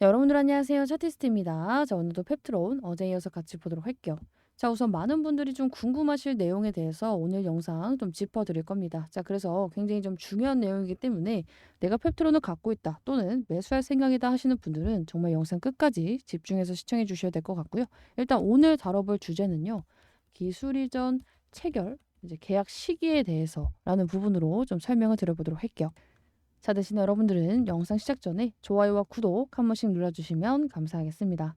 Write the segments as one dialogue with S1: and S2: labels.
S1: 네, 여러분들 안녕하세요. 차티스트입니다. 자, 오늘도 펩트론 어제 이어서 같이 보도록 할게요. 자, 우선 많은 분들이 좀 궁금하실 내용에 대해서 오늘 영상 좀 짚어드릴 겁니다. 자, 그래서 굉장히 좀 중요한 내용이기 때문에 내가 펩트론을 갖고 있다 또는 매수할 생각이다 하시는 분들은 정말 영상 끝까지 집중해서 시청해 주셔야 될 것 같고요. 일단 오늘 다뤄볼 주제는요. 기술 이전 체결, 이제 계약 시기에 대해서라는 부분으로 좀 설명을 드려보도록 할게요. 자, 대신 여러분들은 영상 시작 전에 좋아요와 구독 한 번씩 눌러주시면 감사하겠습니다.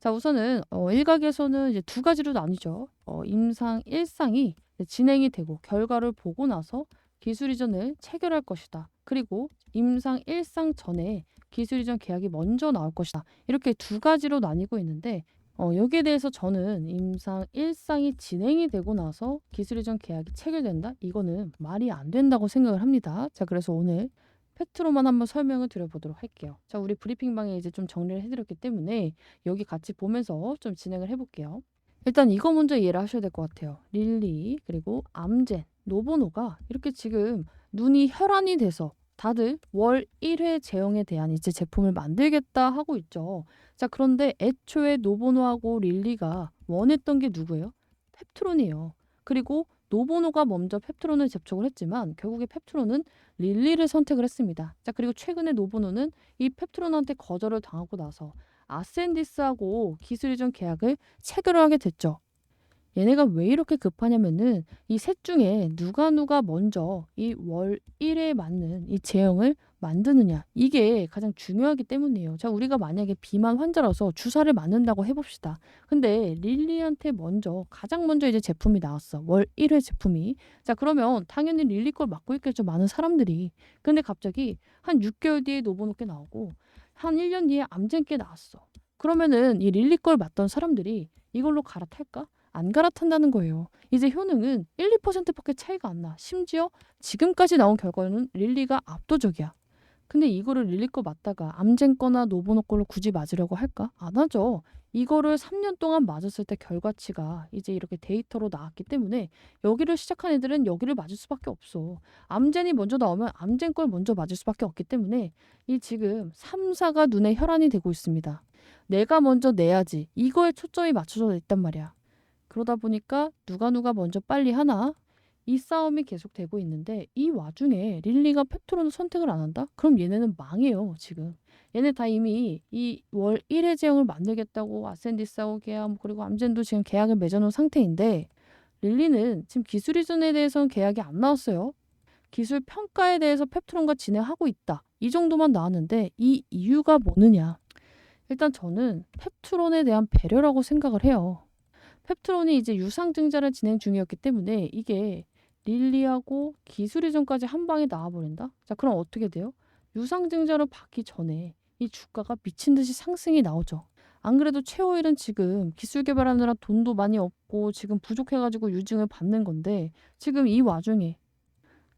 S1: 자, 우선은 어, 일각에서는 이제 두 가지로 나뉘죠. 어, 임상 1상이 진행이 되고 결과를 보고 나서 기술 이전을 체결할 것이다. 그리고 임상 1상 전에 기술 이전 계약이 먼저 나올 것이다. 이렇게 두 가지로 나뉘고 있는데 어, 여기에 대해서 저는 임상 1상이 진행이 되고 나서 기술 이전 계약이 체결된다? 이거는 말이 안 된다고 생각을 합니다. 자, 그래서 오늘 팩트로만 한번 설명을 드려보도록 할게요. 자, 우리 브리핑방에 이제 좀 정리를 해드렸기 때문에 여기 같이 보면서 좀 진행을 해볼게요. 일단 이거 먼저 이해를 하셔야 될 것 같아요. 릴리 그리고 암젠, 노보노가 이렇게 지금 눈이 혈안이 돼서 다들 월 1회 제형에 대한 이제 제품을 만들겠다 하고 있죠. 자, 그런데 애초에 노보노하고 릴리가 원했던 게 누구예요? 펩트론이에요. 그리고 노보노가 먼저 펩트론을 접촉을 했지만 결국에 펩트론은 릴리를 선택을 했습니다. 자, 그리고 최근에 노보노는 이 펩트론한테 거절을 당하고 나서 아센디스하고 기술 이전 계약을 체결을 하게 됐죠. 얘네가 왜 이렇게 급하냐면은 이 셋 중에 누가 누가 먼저 이 월 1에 맞는 이 제형을 만드느냐 이게 가장 중요하기 때문이에요. 자, 우리가 만약에 비만 환자라서 주사를 맞는다고 해봅시다. 근데 릴리한테 먼저 가장 먼저 이제 제품이 나왔어. 월 1회 제품이. 자, 그러면 당연히 릴리 걸 맞고 있겠죠. 많은 사람들이. 근데 갑자기 한 6개월 뒤에 노보노께 나오고 한 1년 뒤에 암젠께 나왔어. 그러면은 이 릴리 걸 맞던 사람들이 이걸로 갈아탈까? 안 갈아탄다는 거예요. 이제 효능은 1, 2%밖에 차이가 안 나. 심지어 지금까지 나온 결과는 릴리가 압도적이야. 근데 이거를 릴리 거 맞다가 암젠 거나 노보노 걸로 굳이 맞으려고 할까? 안 하죠. 이거를 3년 동안 맞았을 때 결과치가 이제 이렇게 데이터로 나왔기 때문에 여기를 시작한 애들은 여기를 맞을 수밖에 없어. 암젠이 먼저 나오면 암젠 걸 먼저 맞을 수밖에 없기 때문에 이 지금 3, 4가 눈에 혈안이 되고 있습니다. 내가 먼저 내야지. 이거에 초점이 맞춰져 있단 말이야. 그러다 보니까 누가 누가 먼저 빨리 하나 이 싸움이 계속되고 있는데 이 와중에 릴리가 펩트론을 선택을 안 한다? 그럼 얘네는 망해요 지금. 얘네 다 이미 이 월 1회 제형을 만들겠다고 아센디스하고 계약 뭐 그리고 암젠도 지금 계약을 맺어놓은 상태인데 릴리는 지금 기술 이전에 대해서는 계약이 안 나왔어요. 기술 평가에 대해서 펩트론과 진행하고 있다. 이 정도만 나왔는데 이 이유가 뭐느냐? 일단 저는 펩트론에 대한 배려라고 생각을 해요. 펩트론이 이제 유상증자를 진행 중이었기 때문에 이게 릴리하고 기술 이전까지 한 방에 나와버린다? 자, 그럼 어떻게 돼요? 유상증자를 받기 전에 이 주가가 미친 듯이 상승이 나오죠. 안 그래도 최호일은 지금 기술 개발하느라 돈도 많이 없고 지금 부족해가지고 유증을 받는 건데 지금 이 와중에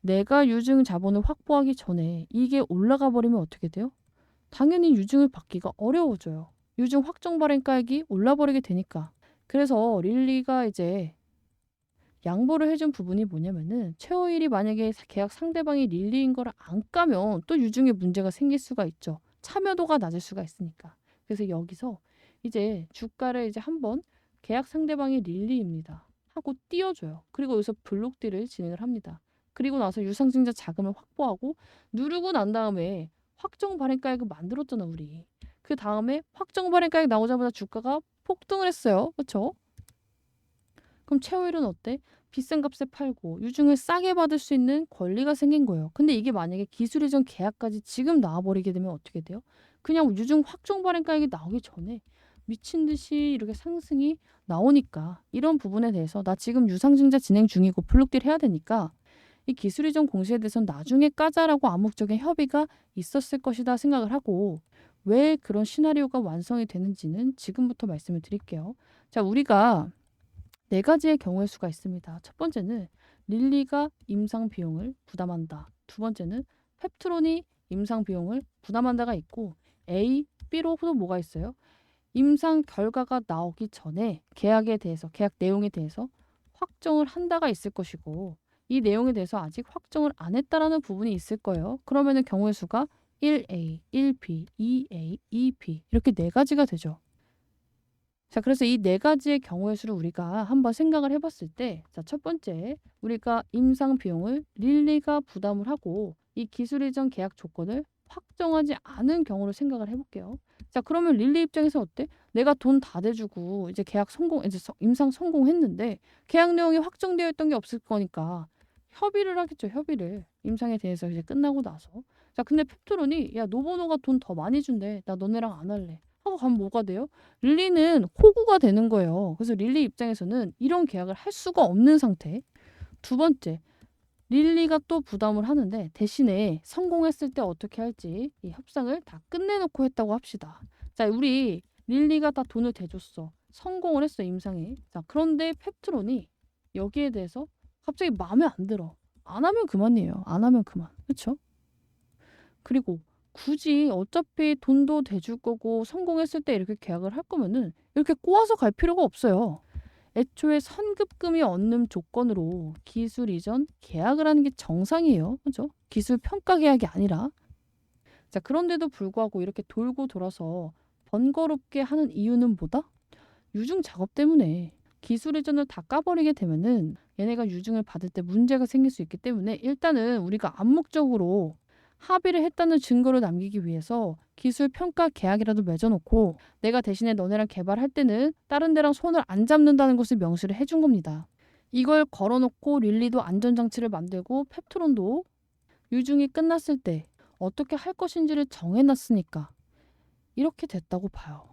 S1: 내가 유증 자본을 확보하기 전에 이게 올라가 버리면 어떻게 돼요? 당연히 유증을 받기가 어려워져요. 유증 확정 발행가액이 올라버리게 되니까. 그래서 릴리가 이제 양보를 해준 부분이 뭐냐면은 최호일이 만약에 계약 상대방이 릴리인 걸 안 까면 또 유증에 문제가 생길 수가 있죠. 참여도가 낮을 수가 있으니까. 그래서 여기서 이제 주가를 이제 한번 계약 상대방이 릴리입니다. 하고 띄워줘요. 그리고 여기서 블록딜을 진행을 합니다. 그리고 나서 유상증자 자금을 확보하고 누르고 난 다음에 확정 발행가액을 만들었잖아 우리. 그 다음에 확정 발행가액 나오자마자 주가가 폭등을 했어요. 그렇죠? 그럼 최후일은 어때? 비싼 값에 팔고 유증을 싸게 받을 수 있는 권리가 생긴 거예요. 근데 이게 만약에 기술 이전 계약까지 지금 나와버리게 되면 어떻게 돼요? 그냥 유증 확정 발행가액이 나오기 전에 미친 듯이 이렇게 상승이 나오니까 이런 부분에 대해서 나 지금 유상증자 진행 중이고 블록딜 해야 되니까 이 기술 이전 공시에 대해서는 나중에 까자라고 암묵적인 협의가 있었을 것이다 생각을 하고 왜 그런 시나리오가 완성이 되는지는 지금부터 말씀을 드릴게요. 자, 우리가 네 가지의 경우의 수가 있습니다. 첫 번째는 릴리가 임상 비용을 부담한다. 두 번째는 펩트론이 임상 비용을 부담한다가 있고 A, B로 또 뭐가 있어요? 임상 결과가 나오기 전에 계약에 대해서 계약 내용에 대해서 확정을 한다가 있을 것이고 이 내용에 대해서 아직 확정을 안 했다라는 부분이 있을 거예요. 그러면은 경우의 수가 1A, 1B, 2A, 2B 이렇게 네 가지가 되죠. 자, 그래서 이 네 가지의 경우의 수를 우리가 한번 생각을 해봤을 때, 자, 첫 번째, 우리가 임상 비용을 릴리가 부담을 하고 이 기술 이전 계약 조건을 확정하지 않은 경우를 생각을 해볼게요. 자, 그러면 릴리 입장에서 어때? 내가 돈 다 대주고 이제 계약 성공, 이제 서- 임상 성공했는데 계약 내용이 확정되어 있던 게 없을 거니까 협의를 하겠죠, 협의를. 임상에 대해서 이제 끝나고 나서. 자, 근데 펩트론이 야, 노보노가 돈 더 많이 준대. 나 너네랑 안 할래. 하고 가면 뭐가 돼요? 릴리는 호구가 되는 거예요. 그래서 릴리 입장에서는 이런 계약을 할 수가 없는 상태. 두 번째, 릴리가 또 부담을 하는데 대신에 성공했을 때 어떻게 할지 이 협상을 다 끝내놓고 했다고 합시다. 자, 우리 릴리가 다 돈을 대줬어. 성공을 했어, 임상에. 자, 그런데 펩트론이 여기에 대해서 갑자기 마음에 안 들어. 안 하면 그만이에요. 안 하면 그만. 그렇죠? 그리고 굳이 어차피 돈도 대줄 거고 성공했을 때 이렇게 계약을 할 거면은 이렇게 꼬아서 갈 필요가 없어요. 애초에 선급금이 얻는 조건으로 기술 이전 계약을 하는 게 정상이에요. 그죠? 기술 평가 계약이 아니라. 자, 그런데도 불구하고 이렇게 돌고 돌아서 번거롭게 하는 이유는 뭐다? 유증 작업 때문에 기술 이전을 다 까버리게 되면은 얘네가 유증을 받을 때 문제가 생길 수 있기 때문에 일단은 우리가 암묵적으로 합의를 했다는 증거를 남기기 위해서 기술 평가 계약이라도 맺어놓고 내가 대신에 너네랑 개발할 때는 다른 데랑 손을 안 잡는다는 것을 명시를 해준 겁니다. 이걸 걸어놓고 릴리도 안전장치를 만들고 펩트론도 유중이 끝났을 때 어떻게 할 것인지를 정해놨으니까 이렇게 됐다고 봐요.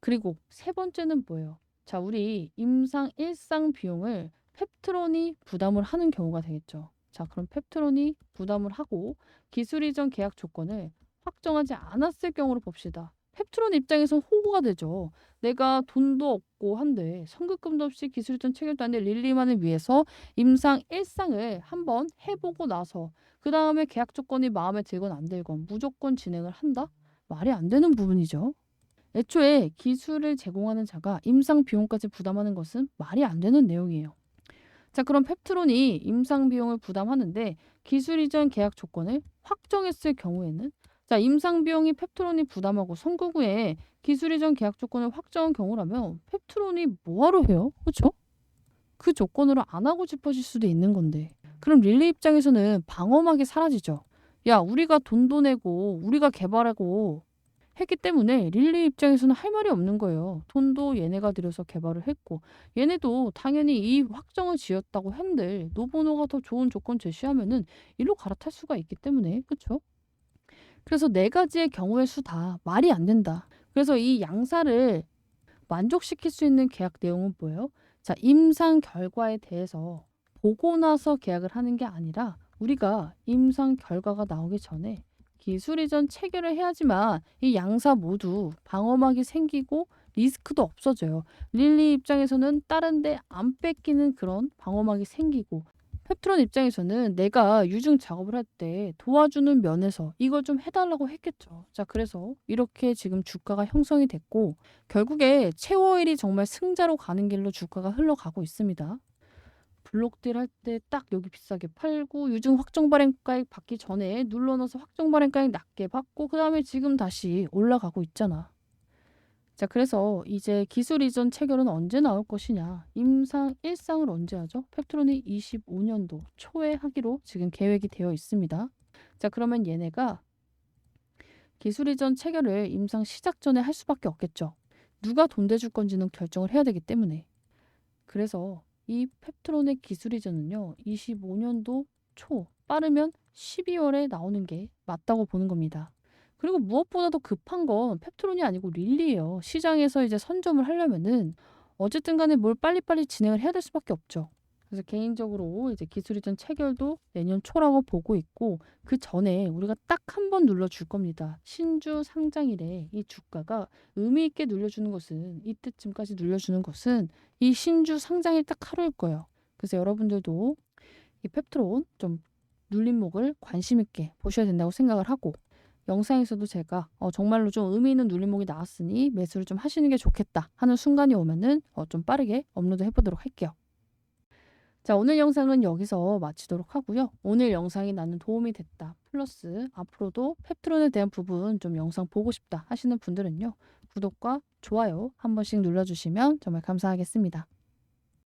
S1: 그리고 세 번째는 뭐예요? 자, 우리 임상 일상 비용을 펩트론이 부담을 하는 경우가 되겠죠. 자, 그럼 펩트론이 부담을 하고 기술 이전 계약 조건을 확정하지 않았을 경우를 봅시다. 펩트론 입장에선 호구가 되죠. 내가 돈도 없고 한데 선급금도 없이 기술 이전 체결도 안돼 릴리만을 위해서 임상 일상을 한번 해보고 나서 그 다음에 계약 조건이 마음에 들건 안 들건 무조건 진행을 한다? 말이 안 되는 부분이죠. 애초에 기술을 제공하는 자가 임상 비용까지 부담하는 것은 말이 안 되는 내용이에요. 자, 그럼 펩트론이 임상 비용을 부담하는데 기술 이전 계약 조건을 확정했을 경우에는 자, 임상 비용이 펩트론이 부담하고 선거 후에 기술 이전 계약 조건을 확정한 경우라면 펩트론이 뭐하러 해요? 그렇죠? 그 조건으로 안 하고 싶어질 수도 있는 건데. 그럼 릴리 입장에서는 방어막이 사라지죠. 야, 우리가 돈도 내고 우리가 개발하고 했기 때문에 릴리 입장에서는 할 말이 없는 거예요. 돈도 얘네가 들여서 개발을 했고 얘네도 당연히 이 확정을 지었다고 한들 노보노가 더 좋은 조건 제시하면은 일로 갈아탈 수가 있기 때문에 그렇죠? 그래서 네 가지의 경우의 수 다 말이 안 된다. 그래서 이 양사를 만족시킬 수 있는 계약 내용은 뭐예요? 자, 임상 결과에 대해서 보고 나서 계약을 하는 게 아니라 우리가 임상 결과가 나오기 전에 기술 이전 체결을 해야지만 이 양사 모두 방어막이 생기고 리스크도 없어져요. 릴리 입장에서는 다른데 안 뺏기는 그런 방어막이 생기고 펩트론 입장에서는 내가 유증 작업을 할 때 도와주는 면에서 이걸 좀 해달라고 했겠죠. 자, 그래서 이렇게 지금 주가가 형성이 됐고 결국에 채워일이 정말 승자로 가는 길로 주가가 흘러가고 있습니다. 블록딜 할 때 딱 여기 비싸게 팔고 유증 확정 발행가액 받기 전에 눌러넣어서 확정 발행가액 낮게 받고 그 다음에 지금 다시 올라가고 있잖아. 자, 그래서 이제 기술 이전 체결은 언제 나올 것이냐? 임상 일상을 언제 하죠? 펩트론이 25년도 초에 하기로 지금 계획이 되어 있습니다. 자, 그러면 얘네가 기술 이전 체결을 임상 시작 전에 할 수밖에 없겠죠. 누가 돈 대줄 건지는 결정을 해야 되기 때문에. 그래서 이 펩트론의 기술 이전은요. 25년도 초 빠르면 12월에 나오는 게 맞다고 보는 겁니다. 그리고 무엇보다도 급한 건 펩트론이 아니고 릴리예요. 시장에서 이제 선점을 하려면은 어쨌든 간에 뭘 빨리빨리 진행을 해야 될 수밖에 없죠. 그래서 개인적으로 이제 기술 이전 체결도 내년 초라고 보고 있고 그 전에 우리가 딱 한 번 눌러줄 겁니다. 신주 상장일에 이 주가가 의미 있게 눌려주는 것은 이때쯤까지 눌려주는 것은 이 신주 상장일 딱 하루일 거예요. 그래서 여러분들도 이 펩트론 좀 눌림목을 관심 있게 보셔야 된다고 생각을 하고 영상에서도 제가 어, 정말로 좀 의미 있는 눌림목이 나왔으니 매수를 좀 하시는 게 좋겠다 하는 순간이 오면은 어, 좀 빠르게 업로드 해보도록 할게요. 자, 오늘 영상은 여기서 마치도록 하고요. 오늘 영상이 나는 도움이 됐다. 플러스 앞으로도 펩트론에 대한 부분 좀 영상 보고 싶다 하시는 분들은요. 구독과 좋아요 한 번씩 눌러주시면 정말 감사하겠습니다.